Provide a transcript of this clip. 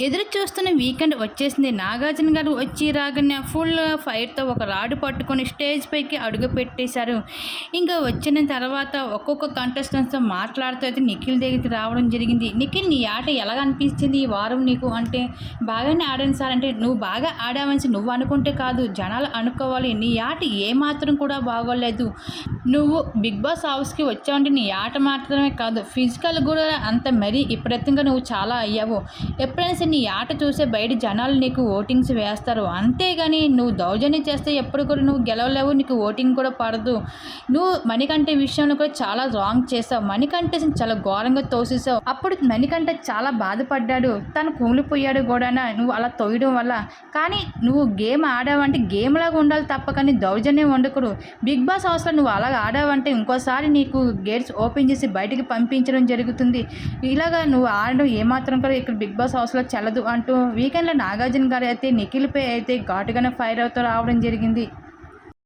ఎదురు చూస్తున్న వీకెండ్ వచ్చేసింది. నాగార్జున గారు వచ్చి రాగానే ఫుల్ ఫైర్తో ఒక రాడు పట్టుకొని స్టేజ్ పైకి అడుగు పెట్టేశారు. ఇంకా వచ్చిన తర్వాత ఒక్కొక్క కంటెస్టెంట్స్తో మాట్లాడుతూ అయితే నిఖిల్ దగ్గరికి రావడం జరిగింది. నిఖిల్ నీ ఆట ఎలా అనిపించింది ఈ వారం నీకు? అంటే బాగానే ఆడాను సార్. అంటే నువ్వు బాగా ఆడావని నువ్వు అనుకుంటే కాదు. జనాలు అనుకోవాలి. నీ ఆట ఏమాత్రం కూడా బాగోలేదు. నువ్వు బిగ్ బాస్ హౌస్కి వచ్చావంటే నీ ఆట మాత్రమే కాదు ఫిజికల్ కూడా అంత మరీ ఇప్పుడెత్తంగా నువ్వు చాలా అయ్యావు. ఎప్పుడైనా నీ ఆట చూసే బయట జనాలు నీకు ఓటింగ్స్ వేస్తారు. అంతేగాని నువ్వు దౌర్జన్యం చేస్తే ఎప్పుడు కూడా నువ్వు గెలవలేవు నీకు ఓటింగ్ కూడా పడదు. నువ్వు మణికంఠ విషయంలో కూడా చాలా రాంగ్ చేసావు. మణికంఠ చాలా ఘోరంగా తోసేసావు. అప్పుడు మణికంఠ చాలా బాధపడ్డాడు. తను కూలిపోయాడు కూడా నువ్వు అలా తోయడం వల్ల. కానీ నువ్వు గేమ్ ఆడావంటే గేమ్ లాగా ఉండాలి తప్ప కానీ దౌర్జన్యం ఉండకూడదు బిగ్ బాస్ హౌస్లో నువ్వు అలా ఆడావంటే ఇంకోసారి నీకు గేట్స్ ఓపెన్ చేసి బయటికి పంపించడం జరుగుతుంది. ఇలాగా నువ్వు ఆడడం ఏమాత్రం కూడా ఇక్కడ బిగ్ బాస్ హౌస్లో చల్లదు అంటూ వీకెండ్లో నాగార్జున గారు అయితే నిఖిల్పై అయితే ఘాటుగానే ఫైర్ అవుతూ రావడం జరిగింది.